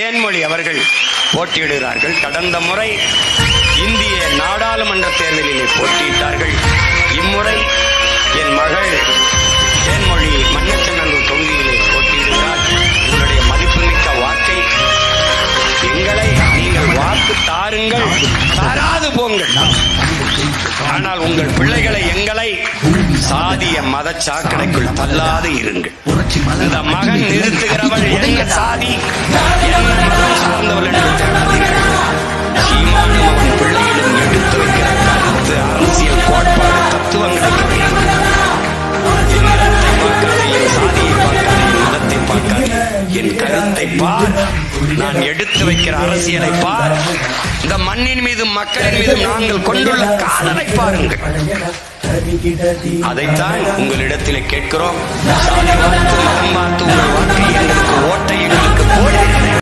தேன்மொழி அவர்கள் போட்டியிடுகிறார்கள். கடந்த முறை இந்திய நாடாளுமன்ற தேர்தலிலே போட்டியிட்டார்கள். இம்முறை என் மகள் தேன்மொழி மன்னச்சநல்லூர் தொகுதியிலே போட்டியிடுகிறார். உங்களுடைய மதிப்புமிக்க வாக்கை எங்களை நீங்கள் வாக்கு தாருங்கள் தாராது போங்கள். ஆனால் உங்கள் பிள்ளைகளை எங்களை சாதிய மத சாக்கடைக்குள் தள்ளாது இருங்கள். இந்த மகன் நிறுத்துகிறவள் என் கருத்தை பார். நான் எடுத்து வைக்கிற அரசியலை பார். இந்த மண்ணின் மீதும் மக்களின் மீதும் நாங்கள் கொண்டுள்ள காதலை பாருங்கள். அதைத்தான் உங்களிடத்தில் கேட்கிறோம்.